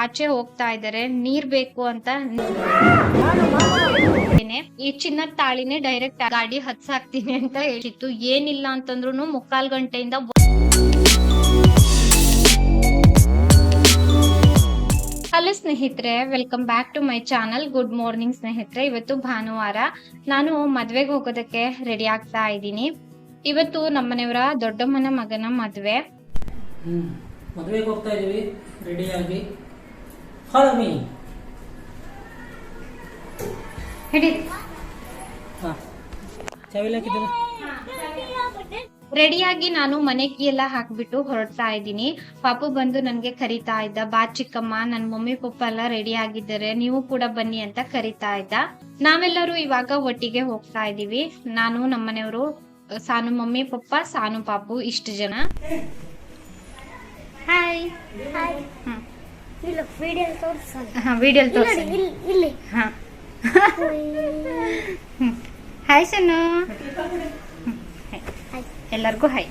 ಆಚೆ ಹೋಗ್ತಾ ಇದಾರೆ ನೀರ್ ಬೇಕು ಅಂತ ಈ ಚಿನ್ನದ ತಾಳಿನೇ ಡೈರೆಕ್ಟ್ ಗಾಡಿ ಹತ್ಸಾಕ್ತೀನಿ ಅಂತ ಹೇಳಿತ್ತು ಏನಿಲ್ಲ ಅಂತಂದ್ರು ಮುಕ್ಕಾಲ್ ಗಂಟೆಯಿಂದ ಹಲೋ ಸ್ನೇಹಿತರೆ welcome back to my channel good morning ಸ್ನೇಹಿತರೆ. ಇವತ್ತು ಭಾನುವಾರ ನಾನು ಮದ್ವೆಗೆ ಹೋಗೋದಕ್ಕೆ ರೆಡಿ ಆಗ್ತಾ ಇದ್ದೀನಿ. ಇವತ್ತು ನಮ್ಮನೆಯವರ ದೊಡ್ಡಮ್ಮನ ಮಗನ ಮದ್ವೆ. ಮದುವೆಗೆ ಹೋಗ್ತಾ ಇದೀವಿ ರೆಡಿಯಾಗಿ ಫಾಲೋ ಮೀ ರೆಡಿಯಾಗಿ ನಾನು ಮನೆಗೆ ಎಲ್ಲ ಹಾಕ್ಬಿಟ್ಟು ಹೊರಡ್ತಾ ಇದ್ದೀನಿ. ಪಾಪು ಬಂದು ನನಗೆ ಕರಿತಾ ಇದ್ದ ಬಾ ಚಿಕ್ಕಮ್ಮ ನನ್ ಮಮ್ಮಿ ಪಪ್ಪ ಎಲ್ಲ ರೆಡಿ ಆಗಿದ್ದಾರೆ ನೀವು ಕೂಡ ಬನ್ನಿ ಅಂತ ಕರಿತಾ ಇದ್ದ. ನಾವೆಲ್ಲರೂ ಇವಾಗ ಒಟ್ಟಿಗೆ ಹೋಗ್ತಾ ಇದೀವಿ. ನಾನು ನಮ್ಮನೆಯವರು ಸಾನು ಮಮ್ಮಿ ಪಪ್ಪ ಸಾನು ಪಾಪು ಇಷ್ಟು ಜನ. ಹಾಯ್ ಹಾಯ್ ಇಲ್ಲ ವಿಡಿಯೋ ತೋರಿಸಿ ಹಾ ವಿಡಿಯೋ ತೋರಿಸಿ. ಇಲ್ಲಿ ಇಲ್ಲಿ. ಹಾ. ಹಾಯ್ ಸನ್ನು ಎಲ್ಲರಿಗೂ ಹಾಯ್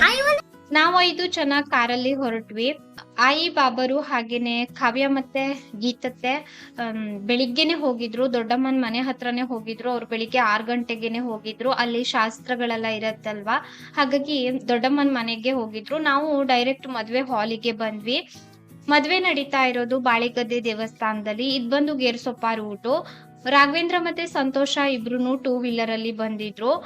ಹಾಯ್ ನಾವು ಐದು ಜನ ಕಾರಲ್ಲಿ ಹೊರಟ್ವಿ. ಆಯಿ ಬಾಬರು ಹಾಗೇನೆ ಕಾವ್ಯ ಮತ್ತೆ ಗೀತತೆ ಬೆಳಿಗ್ಗೆನೆ ಹೋಗಿದ್ರು. ದೊಡ್ಡಮ್ಮನ ಮನೆ ಹತ್ರನೇ ಹೋಗಿದ್ರು. ಅವ್ರು ಬೆಳಿಗ್ಗೆ ಆರು ಗಂಟೆಗೆನೆ ಹೋಗಿದ್ರು. ಅಲ್ಲಿ ಶಾಸ್ತ್ರಗಳೆಲ್ಲ ಇರತ್ತಲ್ವಾ? ಹಾಗಾಗಿ ದೊಡ್ಡಮ್ಮನ ಮನೆಗೆ ಹೋಗಿದ್ರು. ನಾವು ಡೈರೆಕ್ಟ್ ಮದ್ವೆ ಹಾಲಿಗೆ ಬಂದ್ವಿ. ಮದ್ವೆ ನಡೀತಾ ಇರೋದು ಬಾಳೆಗದ್ದೆ ದೇವಸ್ಥಾನದಲ್ಲಿ. ಇದ್ ಬಂದು ಗೇರ್ಸೊಪ್ಪ ರೂಟು ರಾಘವೇಂದ್ರ ಮತ್ತೆ ಸಂತೋಷ ಇಬ್ರು ಟೂ ವೀಲರ್ ಅಲ್ಲಿ ಬಂದಿದ್ರು.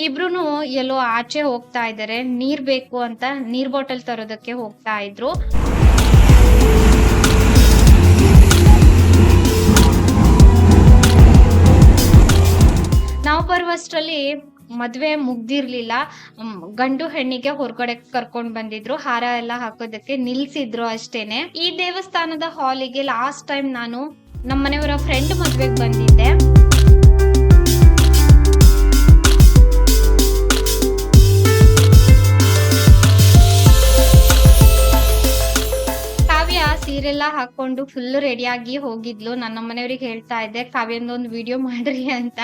ಇಬ್ರು ಎಲ್ಲೋ ಆಚೆ ಹೋಗ್ತಾ ಇದಾರೆ. ನೀರ್ ಬೇಕು ಅಂತ ನೀರ್ ಬಾಟಲ್ ತರೋದಕ್ಕೆ ಹೋಗ್ತಾ ಇದ್ರು. ನಾವು ಬರುವಷ್ಟರಲ್ಲಿ ಮದ್ವೆ ಮುಗ್ದಿರ್ಲಿಲ್ಲ. ಗಂಡು ಹೆಣ್ಣಿಗೆ ಹೊರಗಡೆ ಕರ್ಕೊಂಡ್ ಬಂದಿದ್ರು. ಹಾರ ಎಲ್ಲ ಹಾಕೋದಕ್ಕೆ ನಿಲ್ಸಿದ್ರು ಅಷ್ಟೇನೆ. ಈ ದೇವಸ್ಥಾನದ ಹಾಲಿಗೆ ಲಾಸ್ಟ್ ಟೈಮ್ ನಾನು ನಮ್ಮ ಮನೆಯವರ ಫ್ರೆಂಡ್ ಮದುವೆಗೆ ಬಂದಿದ್ದೆ. ಕಾವ್ಯ ಸೀರೆಲ್ಲ ಹಾಕೊಂಡು ಫುಲ್ ರೆಡಿಯಾಗಿ ಹೋಗಿದ್ಲು. ನನ್ನ ಮನೆಯವ್ರಿಗೆ ಹೇಳ್ತಾ ಇದ್ದೆ ಕಾವ್ಯಂದೊಂದು ವಿಡಿಯೋ ಮಾಡ್ರಿ ಅಂತ.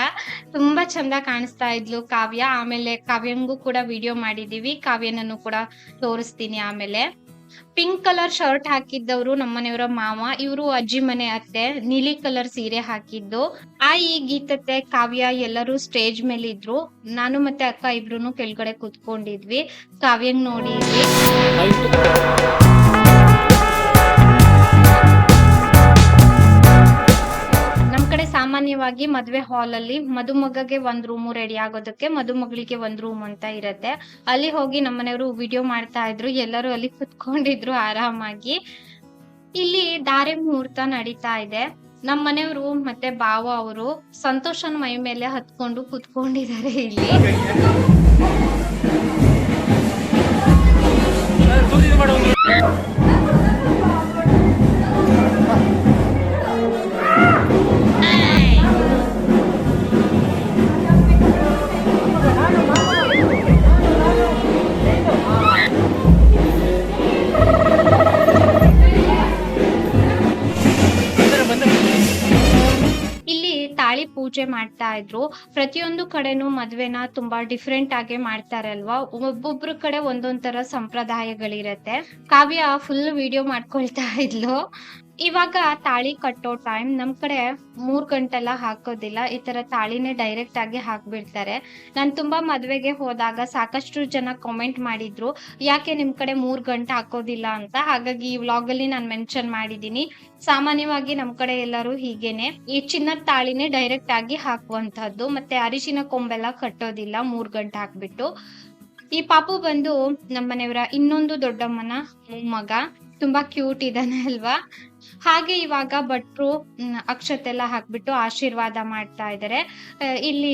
ತುಂಬಾ ಚಂದ ಕಾಣಿಸ್ತಾ ಇದ್ಲು ಕಾವ್ಯ. ಆಮೇಲೆ ಕಾವ್ಯಂಗೂ ಕೂಡ ವಿಡಿಯೋ ಮಾಡಿದೀವಿ ಕಾವ್ಯನನ್ನು ಕೂಡ ತೋರಿಸ್ತೀನಿ ಆಮೇಲೆ. ಪಿಂಕ್ ಕಲರ್ ಶರ್ಟ್ ಹಾಕಿದ್ದವರು ನಮ್ಮನೆಯವರ ಮಾವ, ಇವರು ಅಜ್ಜಿ ಮನೆ ಅತ್ತೆ, ನೀಲಿ ಕಲರ್ ಸೀರೆ ಹಾಕಿದ್ದು. ಆ ಈ ಗೀತತೆ, ಕಾವ್ಯ ಎಲ್ಲರೂ ಸ್ಟೇಜ್ ಮೇಲೆ ಇದ್ರು ನಾನು ಮತ್ತೆ ಅಕ್ಕ ಇಬ್ರು ಕೆಳಗಡೆ ಕುತ್ಕೊಂಡಿದ್ವಿ. ಕಾವ್ಯಂಗ್ ನೋಡಿದ್ವಿ ಸಾಮಾನ್ಯವಾಗಿ ಮದ್ವೆ ಹಾಲ್ ಅಲ್ಲಿ ಮದುಮಗಗೆ ಒಂದ್ ರೂಮು ರೆಡಿ ಆಗೋದಕ್ಕೆ ಮದುಮಗಳಿಗೆ ಒಂದ್ ರೂಮ್ ಅಂತ ಇರತ್ತೆ. ಅಲ್ಲಿ ಹೋಗಿ ನಮ್ಮನೆಯವರು ವಿಡಿಯೋ ಮಾಡ್ತಾ ಇದ್ರು. ಎಲ್ಲರೂ ಅಲ್ಲಿ ಕುತ್ಕೊಂಡಿದ್ರು ಆರಾಮಾಗಿ. ಇಲ್ಲಿ ಧಾರೆ ಮುಹೂರ್ತ ನಡೀತಾ ಇದೆ. ನಮ್ಮ ಮನೆಯವರು ಮತ್ತೆ ಬಾವ ಅವರು ಸಂತೋಷನ್ ಮೈ ಮೇಲೆ ಹತ್ಕೊಂಡು ಕುತ್ಕೊಂಡಿದ್ದಾರೆ ಇಲ್ಲಿ. ತಾಳಿ ಪೂಜೆ ಮಾಡ್ತಾ ಇದ್ರು. ಪ್ರತಿಯೊಂದು ಕಡೆನೂ ಮದ್ವೆನ ತುಂಬಾ ಡಿಫ್ರೆಂಟ್ ಆಗಿ ಮಾಡ್ತಾರೆ ಅಲ್ವಾ ಒಬ್ಬೊಬ್ರು ಕಡೆ ಒಂದೊಂದ್ ತರ ಸಂಪ್ರದಾಯಗಳಿರತ್ತೆ. ಕಾವ್ಯ ಫುಲ್ ವಿಡಿಯೋ ಮಾಡ್ಕೊಳ್ತಾ ಇದ್ಲು. ಇವಾಗ ತಾಳಿ ಕಟ್ಟೋ ಟೈಮ್ ನಮ್ ಕಡೆ ಮೂರ್ ಗಂಟೆಲ್ಲ ಹಾಕೋದಿಲ್ಲ. ಈ ತರ ತಾಳಿನೇ ಡೈರೆಕ್ಟ್ ಆಗಿ ಹಾಕ್ಬಿಡ್ತಾರೆ. ನಾನ್ ತುಂಬಾ ಮದ್ವೆಗೆ ಹೋದಾಗ ಸಾಕಷ್ಟು ಜನ ಕಾಮೆಂಟ್ ಮಾಡಿದ್ರು, ಯಾಕೆ ನಿಮ್ ಕಡೆ ಮೂರ್ ಗಂಟೆ ಹಾಕೋದಿಲ್ಲ ಅಂತ? ಹಾಗಾಗಿ ಈ ವ್ಲಾಗ್ ಅಲ್ಲಿ ನಾನು ಮೆನ್ಷನ್ ಮಾಡಿದೀನಿ. ಸಾಮಾನ್ಯವಾಗಿ ನಮ್ ಕಡೆ ಎಲ್ಲರೂ ಹೀಗೇನೆ. ಈ ಚಿನ್ನದ ತಾಳಿನೇ ಡೈರೆಕ್ಟ್ ಆಗಿ ಹಾಕುವಂತಹದ್ದು. ಮತ್ತೆ ಅರಿಶಿನ ಕೊಂಬೆಲ್ಲ ಕಟ್ಟೋದಿಲ್ಲ, ಮೂರ್ ಗಂಟೆ ಹಾಕ್ಬಿಟ್ಟು. ಈ ಪಾಪು ಬಂದು ನಮ್ಮನೆಯವರ ಇನ್ನೊಂದು ದೊಡ್ಡಮ್ಮನ ಮಗ ತುಂಬಾ ಕ್ಯೂಟ್ ಇದಾನೆ ಅಲ್ವಾ? ಹಾಗೆ ಇವಾಗ ಭಟ್ರು ಅಕ್ಷತೆಲ್ಲ ಹಾಕ್ಬಿಟ್ಟು ಆಶೀರ್ವಾದ ಮಾಡ್ತಾ ಇದ್ದಾರೆ ಇಲ್ಲಿ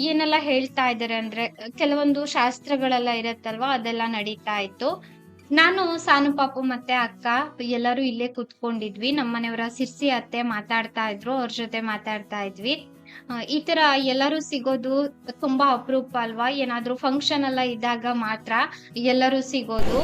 ಏನೆಲ್ಲ ಹೇಳ್ತಾ ಇದ್ದಾರೆ ಅಂದ್ರೆ, ಕೆಲವೊಂದು ಶಾಸ್ತ್ರಗಳೆಲ್ಲ ಇರತ್ತಲ್ವಾ, ಅದೆಲ್ಲ ನಡೀತಾ ಇತ್ತು. ನಾನು ಸಾನು ಪಾಪು ಮತ್ತೆ ಅಕ್ಕ ಎಲ್ಲರೂ ಇಲ್ಲೇ ಕುತ್ಕೊಂಡಿದ್ವಿ. ನಮ್ಮನೆಯವರ ಸಿರ್ಸಿ ಅತ್ತೆ ಮಾತಾಡ್ತಾ ಇದ್ರು, ಅವ್ರ ಜೊತೆ ಮಾತಾಡ್ತಾ ಇದ್ವಿ. ಈ ತರ ಎಲ್ಲರೂ ಸಿಗೋದು ತುಂಬಾ ಅಪರೂಪ ಅಲ್ವಾ? ಏನಾದ್ರೂ ಫಂಕ್ಷನ್ ಎಲ್ಲ ಇದ್ದಾಗ ಮಾತ್ರ ಎಲ್ಲರೂ ಸಿಗೋದು.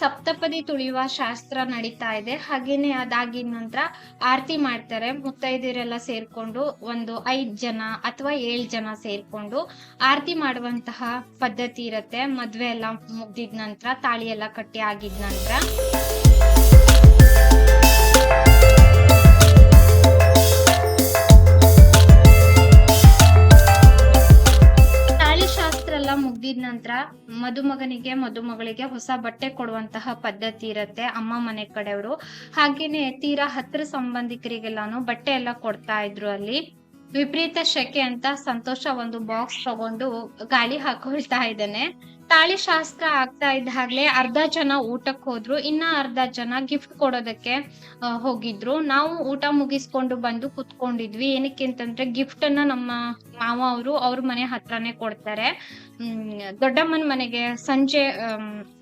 ಸಪ್ತಪದಿ ತುಳಿಯುವ ಶಾಸ್ತ್ರ ನಡೀತಾ ಇದೆ. ಹಾಗೇನೆ ಅದಾಗಿದ ನಂತರ ಆರತಿ ಮಾಡ್ತಾರೆ. ಮುತ್ತೈದೆಯರೆಲ್ಲ ಸೇರ್ಕೊಂಡು ಒಂದು ಐದ್ ಜನ ಅಥವಾ ಏಳ್ ಜನ ಸೇರ್ಕೊಂಡು ಆರತಿ ಮಾಡುವಂತಹ ಪದ್ಧತಿ ಇರತ್ತೆ. ಮದ್ವೆ ಎಲ್ಲ ಮುಗ್ದಿದ ನಂತರ, ತಾಳಿ ಎಲ್ಲ ಕಟ್ಟಿ ಆಗಿದ ನಂತರ. ಮುಗ್ದಿದ ನಂತರ ಮದುಮಗನಿಗೆ, ಮದುಮಗಳಿಗೆ ಹೊಸ ಬಟ್ಟೆ ಕೊಡುವಂತಹ ಪದ್ಧತಿ ಇರತ್ತೆ ಅಮ್ಮ ಮನೆ ಕಡೆಯವರು. ಹಾಗೇನೆ ತೀರಾ ಹತ್ರ ಸಂಬಂಧಿಕರಿಗೆಲ್ಲಾನು ಬಟ್ಟೆ ಎಲ್ಲ ಕೊಡ್ತಾ ಇದ್ರು ಅಲ್ಲಿ. ವಿಪರೀತ ಶೆಕೆ ಅಂತ ಸಂತೋಷ ಒಂದು ಬಾಕ್ಸ್ ತಗೊಂಡು ಗಾಳಿ ಹಾಕೊಳ್ತಾ ಇದ್ದಾನೆ. ತಾಳಿ ಶಾಸ್ತ್ರ ಆಗ್ತಾ ಇದ್ದಾಗ್ಲೇ ಅರ್ಧ ಜನ ಊಟಕ್ಕೆ ಹೋದ್ರು, ಇನ್ನ ಅರ್ಧ ಜನ ಗಿಫ್ಟ್ ಕೊಡೋದಕ್ಕೆ ಹೋಗಿದ್ರು. ನಾವು ಊಟ ಮುಗಿಸ್ಕೊಂಡು ಬಂದು ಕುತ್ಕೊಂಡಿದ್ವಿ. ಏನಕ್ಕೆ ಅಂತಂದ್ರೆ ಗಿಫ್ಟ್ ಅನ್ನ ನಮ್ಮ ಮಾವ ಅವರು ಅವ್ರ ಮನೆ ಹತ್ರನೇ ಕೊಡ್ತಾರೆ. ಹ್ಮ್, ದೊಡ್ಡಮ್ಮನ ಮನೆಗೆ ಸಂಜೆ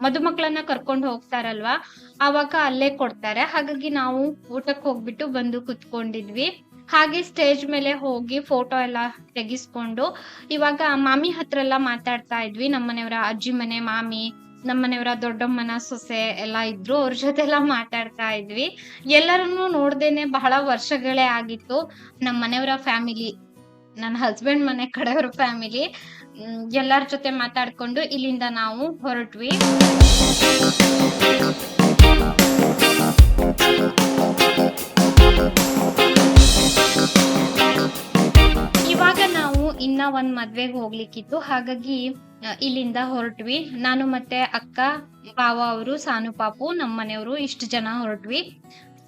ಮದುಮಕ್ಕಳನ್ನ ಕರ್ಕೊಂಡು ಹೋಗ್ತಾರಲ್ವಾ, ಆವಾಗ ಅಲ್ಲೇ ಕೊಡ್ತಾರೆ. ಹಾಗಾಗಿ ನಾವು ಊಟಕ್ಕೆ ಹೋಗ್ಬಿಟ್ಟು ಬಂದು ಕುತ್ಕೊಂಡಿದ್ವಿ. ಹಾಗೆ ಸ್ಟೇಜ್ ಮೇಲೆ ಹೋಗಿ ಫೋಟೋ ಎಲ್ಲ ತೆಗಿಸ್ಕೊಂಡು ಇವಾಗ ಮಾಮಿ ಹತ್ರ ಎಲ್ಲ ಮಾತಾಡ್ತಾ ಇದ್ವಿ. ನಮ್ಮನೆಯವರ ಅಜ್ಜಿ ಮನೆ, ಮಾಮಿ ನಮ್ಮನೆಯವರ ದೊಡ್ಡಮ್ಮನ ಸೊಸೆ ಎಲ್ಲ ಇದ್ರು. ಅವ್ರ ಜೊತೆ ಎಲ್ಲ ಮಾತಾಡ್ತಾ ಇದ್ವಿ. ಎಲ್ಲರನ್ನೂ ನೋಡ್ದೇನೆ ಬಹಳ ವರ್ಷಗಳೇ ಆಗಿತ್ತು. ನಮ್ಮ ಮನೆಯವರ ಫ್ಯಾಮಿಲಿ ನನ್ನ ಹಸ್ಬೆಂಡ್ ಮನೆ, ಕಡೆಯವ್ರ ಫ್ಯಾಮಿಲಿ ಎಲ್ಲರ ಜೊತೆ ಮಾತಾಡ್ಕೊಂಡು ಇಲ್ಲಿಂದ ನಾವು ಹೊರಟ್ವಿ. ಮದ್ವೆಗೆ ಹೋಗ್ಲಿಕ್ಕಿತ್ತು. ಹಾಗಾಗಿ ಇಲ್ಲಿಂದ ಹೊರಟ್ವಿ. ನಾನು ಮತ್ತೆ ಅಕ್ಕ ಬಾವ ಅವರು, ಸಾನು ಪಾಪು ನಮ್ಮ ಮನೆಯವರು ಇಷ್ಟು ಜನ ಹೊರಟ್ವಿ.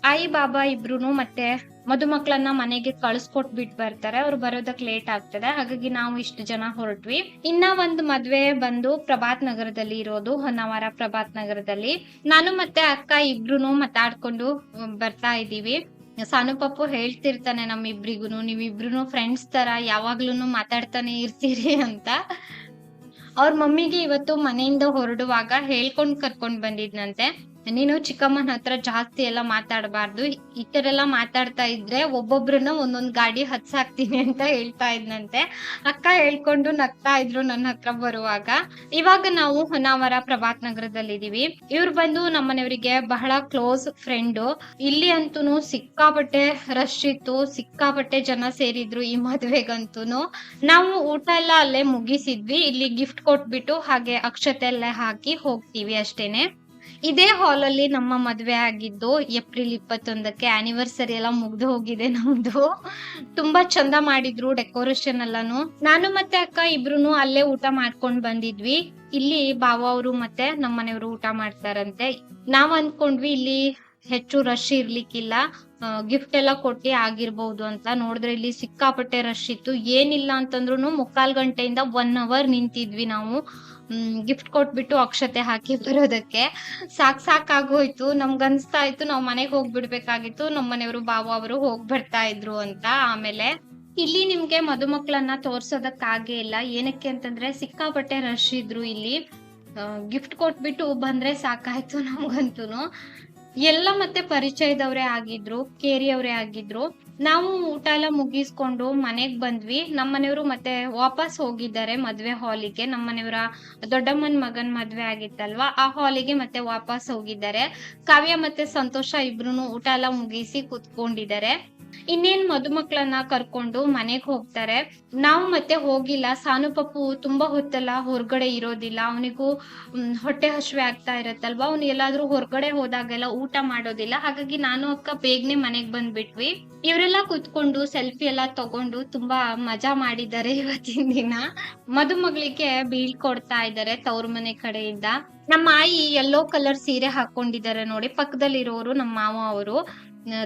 ಆಯಿ, ಬಾಬಾ ಇಬ್ರು ಮತ್ತೆ ಮದುಮಕ್ಳನ್ನ ಮನೆಗೆ ಕಳ್ಸ್ಕೊಟ್ಬಿಟ್ ಬರ್ತಾರೆ. ಅವ್ರು ಬರೋದಕ್ ಲೇಟ್ ಆಗ್ತದೆ. ಹಾಗಾಗಿ ನಾವು ಇಷ್ಟು ಜನ ಹೊರಟ್ವಿ. ಇನ್ನ ಒಂದು ಮದ್ವೆ ಬಂದು ಪ್ರಭಾತ್ ನಗರದಲ್ಲಿ ಇರೋದು, ಹೊನ್ನಾವರ ಪ್ರಭಾತ್ ನಗರದಲ್ಲಿ. ನಾನು ಮತ್ತೆ ಅಕ್ಕ ಇಬ್ರು ಮಾತಾಡ್ಕೊಂಡು ಬರ್ತಾ ಇದೀವಿ ಸಾನು ಪಪ್ಪು ಹೇಳ್ತಿರ್ತಾನೆ ನಮ್ಮಿಬ್ರಿಗೂನು ನೀವಿಬ್ರು ಫ್ರೆಂಡ್ಸ್ ತರ ಯಾವಾಗ್ಲೂ ಮಾತಾಡ್ತಾನೆ ಇರ್ತೀರಿ ಅಂತ. ಅವ್ರ ಮಮ್ಮಿಗೆ ಇವತ್ತು ಮನೆಯಿಂದ ಹೊರಡುವಾಗ ಹೇಳ್ಕೊಂಡ್ ಕರ್ಕೊಂಡ್ ಬಂದಿದ್ನಂತೆ. ನೀನು ಚಿಕ್ಕಮ್ಮನ ಹತ್ರ ಜಾಸ್ತಿ ಎಲ್ಲ ಮಾತಾಡಬಾರ್ದು. ಈ ತರ ಎಲ್ಲ ಮಾತಾಡ್ತಾ ಇದ್ರೆ ಒಬ್ಬೊಬ್ರನ್ನ ಒಂದೊಂದ್ ಗಾಡಿ ಹತ್ಸಾಕ್ತೀನಿ ಅಂತ ಹೇಳ್ತಾ ಇದ್ನಂತೆ. ಅಕ್ಕ ಹೇಳ್ಕೊಂಡು ನಗ್ತಾ ಇದ್ರು ನನ್ನ ಹತ್ರ ಬರುವಾಗ. ಇವಾಗ ನಾವು ಹೊನ್ನಾವರ ಪ್ರಭಾತ್ ನಗರದಲ್ಲಿ ಇದೀವಿ ಇವ್ರು ಬಂದು ನಮ್ಮನೆಯವರಿಗೆ ಬಹಳ ಕ್ಲೋಸ್ ಫ್ರೆಂಡು. ಇಲ್ಲಿ ಅಂತೂ ಸಿಕ್ಕಾಪಟ್ಟೆ ರಶ್ ಇತ್ತು, ಸಿಕ್ಕಾಪಟ್ಟೆ ಜನ ಸೇರಿದ್ರು ಈ ಮದ್ವೆಗಂತೂ ನಾವು ಊಟ ಎಲ್ಲ ಅಲ್ಲೇ ಮುಗಿಸಿದ್ವಿ. ಇಲ್ಲಿ ಗಿಫ್ಟ್ ಕೊಟ್ಬಿಟ್ಟು ಹಾಗೆ ಅಕ್ಷತೆ ಎಲ್ಲ ಹಾಕಿ ಹೋಗ್ತೀವಿ ಅಷ್ಟೇನೆ. ಇದೇ ಹಾಲ್ ಅಲ್ಲಿ ನಮ್ಮ ಮದ್ವೆ ಆಗಿದ್ದು ಏಪ್ರಿಲ್ ಇಪ್ಪತ್ತೊಂದಕ್ಕೆ ಆನಿವರ್ಸರಿ ಎಲ್ಲ ಮುಗ್ದು ಹೋಗಿದೆ ನಮ್ದು. ತುಂಬಾ ಚಂದ ಮಾಡಿದ್ರು ಡೆಕೋರೇಷನ್ ಎಲ್ಲಾನು. ನಾನು ಮತ್ತೆ ಅಕ್ಕ ಇಬ್ರುನು ಅಲ್ಲೇ ಊಟ ಮಾಡ್ಕೊಂಡ್ ಬಂದಿದ್ವಿ. ಇಲ್ಲಿ ಬಾವ ಅವರು ಮತ್ತೆ ನಮ್ಮ ಮನೆಯವರು ಊಟ ಮಾಡ್ತಾರಂತೆ. ನಾವ್ ಅನ್ಕೊಂಡ್ವಿ ಇಲ್ಲಿ ಹೆಚ್ಚು ರಶ್ ಇರ್ಲಿಕ್ಕಿಲ್ಲ. ಗಿಫ್ಟ್ ಎಲ್ಲ ಕೊಟ್ಟಿ ಆಗಿರ್ಬಹುದು ಅಂತ. ನೋಡಿದ್ರೆ ಇಲ್ಲಿ ಸಿಕ್ಕಾಪಟ್ಟೆ ರಶ್ ಇತ್ತು. ಏನಿಲ್ಲ ಅಂತಂದ್ರು ಮುಕ್ಕಾಲ್ ಗಂಟೆಯಿಂದ ಒನ್ ಅವರ್ ನಿಂತಿದ್ವಿ ನಾವು. ಗಿಫ್ಟ್ ಕೊಟ್ಬಿಟ್ಟು ಅಕ್ಷತೆ ಹಾಕಿ ಬರೋದಕ್ಕೆ. ಸಾಕ್ ಸಾಕಾಗೋಯ್ತು ಅನ್ಸ್ತಾ ಇತ್ತು, ನಾವ್ ಮನೆಗ್ ಹೋಗ್ಬಿಡ್ಬೇಕಾಗಿತ್ತು. ನಮ್ಮ ಮನೆಯವರು, ಬಾವ ಅವರು ಹೋಗ್ ಬರ್ತಾ ಇದ್ರು ಅಂತ ಆಮೇಲೆ. ಇಲ್ಲಿ ನಿಮ್ಗೆ ಮದುಮಕ್ಕಳನ್ನ ತೋರ್ಸೋದಕ್ಕಾಗೇ ಇಲ್ಲ. ಏನಕ್ಕೆ ಅಂತಂದ್ರೆ, ಸಿಕ್ಕಾಪಟ್ಟೆ ರಶ್ ಇದ್ರು ಇಲ್ಲಿ. ಗಿಫ್ಟ್ ಕೊಟ್ಬಿಟ್ಟು ಬಂದ್ರೆ ಸಾಕಾಯ್ತು ನಮ್ಗಂತೂನು. ಎಲ್ಲ ಮತ್ತೆ ಪರಿಚಯದವರೇ ಆಗಿದ್ರು, ಕೇರಿಯವರೇ ಆಗಿದ್ರು. ನಾವು ಊಟ ಎಲ್ಲ ಮುಗಿಸ್ಕೊಂಡು ಮನೆಗ್ ಬಂದ್ವಿ. ನಮ್ಮ ಮನೆಯವರು ಮತ್ತೆ ವಾಪಸ್ ಹೋಗಿದ್ದಾರೆ ಮದ್ವೆ ಹಾಲಿಗೆ. ನಮ್ಮ ಮನೆಯವರ ದೊಡ್ಡಮ್ಮನ್ ಮಗನ್ ಮದ್ವೆ ಆಗಿತ್ತಲ್ವಾ? ಆ ಹಾಲಿಗೆ ಮತ್ತೆ ವಾಪಸ್ ಹೋಗಿದ್ದಾರೆ. ಕಾವ್ಯ ಮತ್ತೆ ಸಂತೋಷ ಇಬ್ರು ಊಟ ಎಲ್ಲ ಮುಗಿಸಿ ಕುತ್ಕೊಂಡಿದ್ದಾರೆ. ಇನ್ನೇನ್ ಮದುಮಕ್ಳನ್ನ ಕರ್ಕೊಂಡು ಮನೆಗ್ ಹೋಗ್ತಾರೆ. ನಾವು ಮತ್ತೆ ಹೋಗಿಲ್ಲ. ಸಾನು ಪಪ್ಪು ತುಂಬಾ ಹೊತ್ತಲ್ಲ, ಹೊರಗಡೆ ಇರೋದಿಲ್ಲ. ಅವನಿಗೂ ಹೊಟ್ಟೆ ಹಶ್ವೆ ಆಗ್ತಾ ಇರತ್ತಲ್ವಾ? ಅವ್ನು ಎಲ್ಲಾದ್ರೂ ಹೊರಗಡೆ ಹೋದಾಗೆಲ್ಲ ಊಟ ಮಾಡೋದಿಲ್ಲ. ಹಾಗಾಗಿ ನಾನು ಅಕ್ಕ ಬೇಗನೆ ಮನೆಗ್ ಬಂದ್ಬಿಟ್ವಿ. ಇವರೆಲ್ಲ ಕುತ್ಕೊಂಡು ಸೆಲ್ಫಿ ಎಲ್ಲ ತಗೊಂಡು ತುಂಬಾ ಮಜಾ ಮಾಡಿದ್ದಾರೆ ಇವತ್ತಿನ ದಿನ. ಮದುಮಗಳಿಗೆ ಬೀಳ್ಕೊಡ್ತಾ ಇದ್ದಾರೆ ತವ್ರ ಮನೆ ಕಡೆಯಿಂದ. ನಮ್ಮ ಆಯಿ ಯೆಲ್ಲೋ ಕಲರ್ ಸೀರೆ ಹಾಕೊಂಡಿದ್ದಾರೆ ನೋಡಿ. ಪಕ್ಕದಲ್ಲಿರೋರು ನಮ್ಮ ಮಾವ ಅವರು.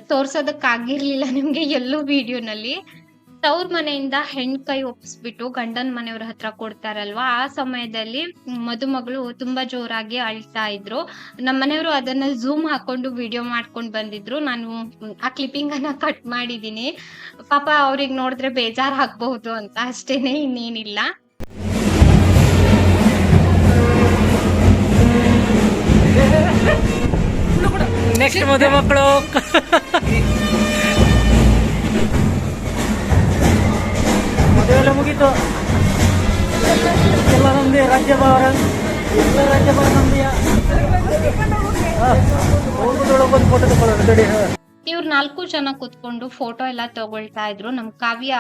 ತೋರ್ಸೋದಕ್ಕಾಗಿರ್ಲಿಲ್ಲ ನಿಮ್ಗೆ ಎಲ್ಲೂ ವಿಡಿಯೋನಲ್ಲಿ. ತವ್ರ ಮನೆಯಿಂದ ಹೆಣ್ ಕೈ ಒಪ್ಪಿಸ್ಬಿಟ್ಟು ಗಂಡನ್ ಮನೆಯವ್ರ ಹತ್ರ ಕೊಡ್ತಾರಲ್ವಾ? ಆ ಸಮಯದಲ್ಲಿ ಮದುಮಗಳು ತುಂಬಾ ಜೋರಾಗಿ ಅಳ್ತಾ ಇದ್ರು. ನಮ್ಮ ಮನೆಯವರು ಅದನ್ನ ಝೂಮ್ ಹಾಕೊಂಡು ವಿಡಿಯೋ ಮಾಡ್ಕೊಂಡು ಬಂದಿದ್ರು. ನಾನು ಆ ಕ್ಲಿಪ್ಪಿಂಗ್ ಅನ್ನ ಕಟ್ ಮಾಡಿದೀನಿ. ಪಾಪ ಅವ್ರಿಗೆ ನೋಡಿದ್ರೆ ಬೇಜಾರ್ ಹಾಕ್ಬಹುದು ಅಂತ ಅಷ್ಟೇನೆ ಇನ್ನೇನಿಲ್ಲ. ನೆಕ್ಸ್ಟ್ ಮದುವೆ ಮಕ್ಕಳು ಮದುವೆಲ್ಲ ಮುಗೀತು. ಎಲ್ಲ ನಮ್ದೇ ರಾಜ್ಯಭಾರ ಎಲ್ಲ ಫೋಟೋ ತಗೊಳ್ಳೋಣ, ತಡಿ ಇವ್ರು ನಾಲ್ಕು ಜನ ಕುತ್ಕೊಂಡು ಫೋಟೋ ಎಲ್ಲ ತಗೊಳ್ತಾ ಇದ್ರು. ನಮ್ ಕಾವ್ಯ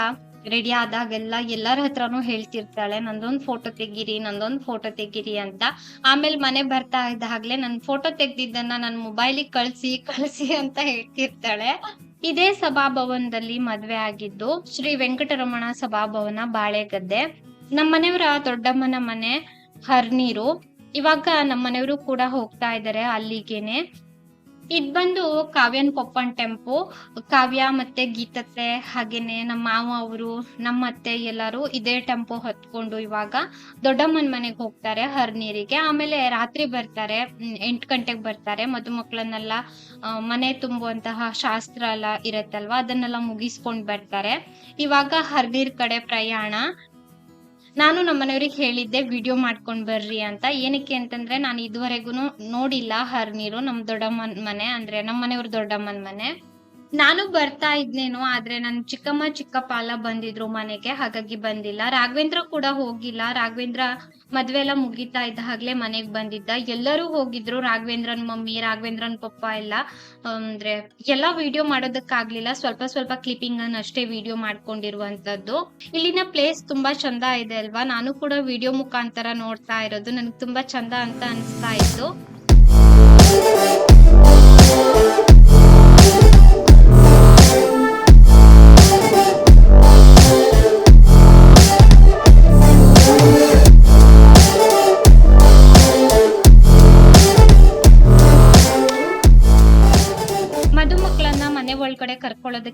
ರೆಡಿ ಆದಾಗೆಲ್ಲ ಎಲ್ಲರ ಹತ್ರನೂ ಹೇಳ್ತಿರ್ತಾಳೆ, ನಂದೊಂದು ಫೋಟೋ ತೆಗೀರಿ, ನಂದೊಂದು ಫೋಟೋ ತೆಗೀರಿ ಅಂತ. ಆಮೇಲೆ ಮನೆ ಬರ್ತಾ ಇದ್ದಾಗ್ಲೇ ನನ್ ಫೋಟೋ ತೆಗ್ದಿದ್ದನ್ನ ನನ್ ಮೊಬೈಲಿಗೆ ಕಳ್ಸಿ ಕಳ್ಸಿ ಅಂತ ಹೇಳ್ತಿರ್ತಾಳೆ. ಇದೇ ಸಭಾಭವನದಲ್ಲಿ ಮದ್ವೆ ಆಗಿದ್ದು ಶ್ರೀ ವೆಂಕಟರಮಣ ಸಭಾಭವನ ಬಾಳೆಗದ್ದೆ. ನಮ್ಮ ಮನೆಯವರ ದೊಡ್ಡಮ್ಮನ ಮನೆ ಹರ್ನೀರು. ಇವಾಗ ನಮ್ಮ ಮನೆಯವರು ಕೂಡ ಹೋಗ್ತಾ ಇದ್ದಾರೆ ಅಲ್ಲಿಗೇನೆ. ಇದ್ ಬಂದು ಕಾವ್ಯನ್ ಕೊಪ್ಪನ್ ಟೆಂಪು. ಕಾವ್ಯ ಮತ್ತೆ ಗೀತತ್ತೆ ಹಾಗೇನೆ ನಮ್ಮ ಮಾವ ಅವರು ನಮ್ಮ ಅತ್ತೆ ಎಲ್ಲರೂ ಇದೇ ಟೆಂಪೋ ಹತ್ಕೊಂಡು ಇವಾಗ ದೊಡ್ಡಮ್ಮನ ಮನೆಗೆ ಹೋಗ್ತಾರೆ ಹರ್ನೀರಿಗೆ ಆಮೇಲೆ ರಾತ್ರಿ ಬರ್ತಾರೆ ಎಂಟು ಗಂಟೆಗೆ ಬರ್ತಾರೆ. ಮದುಮಕ್ಳನ್ನೆಲ್ಲ ಮನೆ ತುಂಬುವಂತಹ ಶಾಸ್ತ್ರ ಎಲ್ಲ ಇರತ್ತಲ್ವಾ, ಅದನ್ನೆಲ್ಲ ಮುಗಿಸ್ಕೊಂಡ್ ಬರ್ತಾರೆ. ಇವಾಗ ಹರ್ನೀರ್ ಕಡೆ ಪ್ರಯಾಣ. ನಾನು ನಮ್ಮ ಮನೆಯವ್ರಿಗೆ ಹೇಳಿದ್ದೆ, ವಿಡಿಯೋ ಮಾಡ್ಕೊಂಡ್ ಬರ್ರಿ ಅಂತ. ಏನಕ್ಕೆ ಅಂತಂದ್ರೆ, ನಾನು ಇದುವರೆಗೂ ನೋಡಿಲ್ಲ ಹರ್ನೀರು, ನಮ್ ದೊಡ್ಡಮ್ಮನ್ ಮನೆ, ಅಂದ್ರೆ ನಮ್ಮ ಮನೆಯವ್ರ ದೊಡ್ಡಮ್ಮನ್ ಮನೆ. ನಾನು ಬರ್ತಾ ಇದ್ನೇನೋ, ಆದ್ರೆ ನನ್ ಚಿಕ್ಕಮ್ಮ ಚಿಕ್ಕಪ್ಪ ಎಲ್ಲ ಬಂದಿದ್ರು ಮನೆಗೆ, ಹಾಗಾಗಿ ಬಂದಿಲ್ಲ. ರಾಘವೇಂದ್ರ ಕೂಡ ಹೋಗಿಲ್ಲ. ರಾಘವೇಂದ್ರ ಮದ್ವೆ ಎಲ್ಲ ಮುಗಿತಾ ಇದ್ದ ಹಾಗ್ಲೇ ಮನೆಗ್ ಬಂದಿದ್ದ. ಎಲ್ಲರೂ ಹೋಗಿದ್ರು. ರಾಘವೇಂದ್ರನ್ ಮಮ್ಮಿ, ರಾಘವೇಂದ್ರನ್ ಪಪ್ಪ ಎಲ್ಲ ಅಂದ್ರೆ ಎಲ್ಲ ವಿಡಿಯೋ ಮಾಡೋದಕ್ಕಾಗ್ಲಿಲ್ಲ. ಸ್ವಲ್ಪ ಸ್ವಲ್ಪ ಕ್ಲಿಪ್ಪಿಂಗ್ ಅನ್ನ ಅಷ್ಟೇ ವಿಡಿಯೋ ಮಾಡ್ಕೊಂಡಿರುವಂತದ್ದು. ಇಲ್ಲಿನ ಪ್ಲೇಸ್ ತುಂಬಾ ಚಂದ ಇದೆ ಅಲ್ವಾ? ನಾನು ಕೂಡ ವಿಡಿಯೋ ಮುಖಾಂತರ ನೋಡ್ತಾ ಇರೋದು. ನನಗೆ ತುಂಬಾ ಚಂದ ಅಂತ ಅನಿಸ್ತಾ ಇತ್ತು.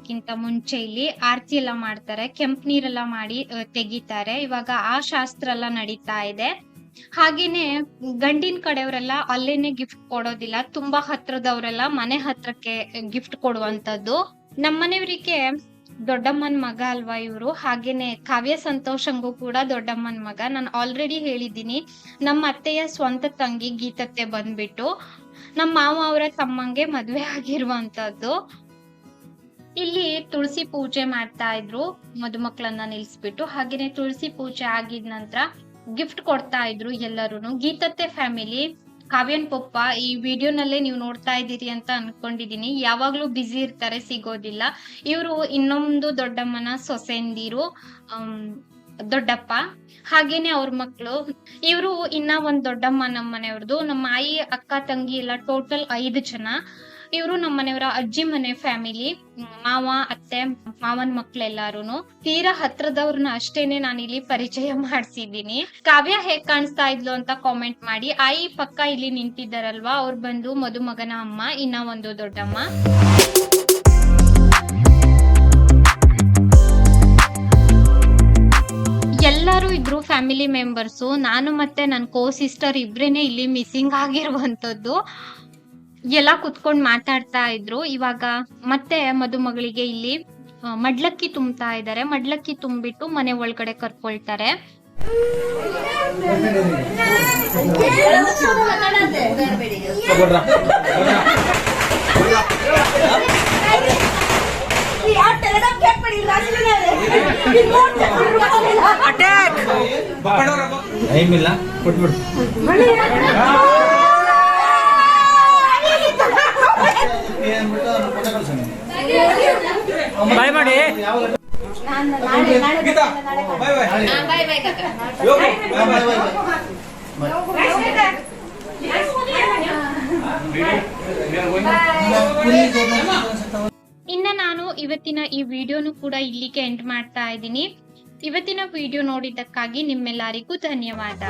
ಕರ್ಕೊಳ್ಳೋದಕ್ಕಿಂತ ಮುಂಚೆ ಇಲ್ಲಿ ಆರತಿ ಎಲ್ಲ ಮಾಡ್ತಾರೆ, ಕೆಂಪ್ ನೀರೆಲ್ಲ ಮಾಡಿ ತೆಗಿತಾರೆ. ಇವಾಗ ಆ ಶಾಸ್ತ್ರ ಎಲ್ಲ ನಡೀತಾ ಇದೆ. ಹಾಗೇನೆ ಗಂಡಿನ ಕಡೆಯವರೆಲ್ಲ ಅಲ್ಲೇನೆ ಗಿಫ್ಟ್ ಕೊಡೋದಿಲ್ಲ, ತುಂಬಾ ಹತ್ರದವರೆಲ್ಲ ಮನೆ ಹತ್ರಕ್ಕೆ ಗಿಫ್ಟ್ ಕೊಡುವಂತದ್ದು ನಮ್ಮನೆಯವರಿಗೆ ದೊಡ್ಡಮ್ಮನ್ ಮಗ ಅಲ್ವಾ ಇವರು? ಹಾಗೇನೆ ಕಾವ್ಯ ಸಂತೋಷಂಗೂ ಕೂಡ ದೊಡ್ಡಮ್ಮನ್ ಮಗ. ನಾನು ಆಲ್ರೆಡಿ ಹೇಳಿದ್ದೀನಿ ನಮ್ಮ ಅತ್ತೆಯ ಸ್ವಂತ ತಂಗಿ ಗೀತತ್ತೆ ಬಂದ್ಬಿಟ್ಟು ನಮ್ಮ ಮಾವ ಅವರ ತಮ್ಮಂಗೆ ಮದ್ವೆ ಆಗಿರುವಂತದ್ದು ಇಲ್ಲಿ ತುಳಸಿ ಪೂಜೆ ಮಾಡ್ತಾ ಇದ್ರು ಮದುಮಕ್ಕಳನ್ನ ನಿಲ್ಸ್ಬಿಟ್ಟು. ಹಾಗೇನೆ ತುಳಸಿ ಪೂಜೆ ಆಗಿದ ನಂತರ ಗಿಫ್ಟ್ ಕೊಡ್ತಾ ಇದ್ರು ಎಲ್ಲರೂ ಗೀತತ್ತೆ ಫ್ಯಾಮಿಲಿ ಕಾವ್ಯನ್ ಪಪ್ಪ, ಈ ವಿಡಿಯೋನಲ್ಲೇ ನೀವು ನೋಡ್ತಾ ಇದ್ದೀರಿ ಅಂತ ಅನ್ಕೊಂಡಿದೀನಿ. ಯಾವಾಗ್ಲೂ ಬ್ಯುಸಿ ಇರ್ತಾರೆ, ಸಿಗೋದಿಲ್ಲ. ಇವರು ಇನ್ನೊಂದು ದೊಡ್ಡಮ್ಮನ ಸೊಸೆಂದಿರು ದೊಡ್ಡಪ್ಪ. ಹಾಗೇನೆ ಅವ್ರ ಮಕ್ಳು. ಇವರು ಇನ್ನ ಒಂದ್ ದೊಡ್ಡಮ್ಮ ನಮ್ಮ ಮನೆಯವ್ರದ್ದು ನಮ್ಮ ಆಯಿ, ಅಕ್ಕ, ತಂಗಿ ಎಲ್ಲ ಟೋಟಲ್ ಐದು ಜನ. ಇವರು ನಮ್ಮ ಮನೆಯವರ ಅಜ್ಜಿ ಮನೆ ಫ್ಯಾಮಿಲಿ ಮಾವ, ಅತ್ತೆ, ಮಾವನ್ ಮಕ್ಳೆಲ್ಲಾರುನು ತೀರಾ ಹತ್ರದವ್ರನ್ನ ಅಷ್ಟೇನೆ ನಾನು ಇಲ್ಲಿ ಪರಿಚಯ ಮಾಡ್ಸಿದ್ದೀನಿ. ಕಾವ್ಯ ಹೇಗ್ ಕಾಣಿಸ್ತಾ ಇದ್ಲು ಅಂತ ಕಾಮೆಂಟ್ ಮಾಡಿ ಆಯಿ ಪಕ್ಕ ಇಲ್ಲಿ ನಿಂತಿದ್ದಾರಲ್ವಾ? ಅವ್ರು ಬಂದು ಮದುಮಗನ ಅಮ್ಮ, ಇನ್ನ ಒಂದು ದೊಡ್ಡಮ್ಮ. ಎಲ್ಲರೂ ಇದ್ರು ಫ್ಯಾಮಿಲಿ ಮೆಂಬರ್ಸು ನಾನು ಮತ್ತೆ ನನ್ನ ಕೋ ಸಿಸ್ಟರ್ ಇಬ್ರೇನೆ ಇಲ್ಲಿ ಮಿಸ್ಸಿಂಗ್ ಆಗಿರುವಂತದ್ದು ಎಲ್ಲ ಕುತ್ಕೊಂಡ್ ಮಾತಾಡ್ತಾ ಇದ್ರು. ಇವಾಗ ಮತ್ತೆ ಮದುಮಗಳಿಗೆ ಇಲ್ಲಿ ಮಡ್ಲಕ್ಕಿ ತುಂಬ್ತಾ ಇದ್ದಾರೆ. ಮಡ್ಲಕ್ಕಿ ತುಂಬಿಟ್ಟು ಮನೆ ಒಳಗಡೆ ಕರ್ಕೊಳ್ತಾರೆ. ಟೈಮ್ ಇಲ್ಲ. ಕೊಟ್ಬಿಡು. ಬಾಯ್ ಮಾಡಿ. ಗೀತಾ, ಬಾಯ್ ಬಾಯ್. ಯೋಗು, ಬಾಯ್ ಬಾಯ್. ಇನ್ನ ನಾನು ಇವತ್ತಿನ ಈ ವಿಡಿಯೋನು ಕೂಡ ಇಲ್ಲಿಗೆ ಎಂಡ್ ಮಾಡ್ತಾ ಇದ್ದೀನಿ. ಇವತ್ತಿನ ವಿಡಿಯೋ ನೋಡಿದ್ದಕ್ಕಾಗಿ ನಿಮ್ಮೆಲ್ಲರಿಗೂ ಧನ್ಯವಾದ.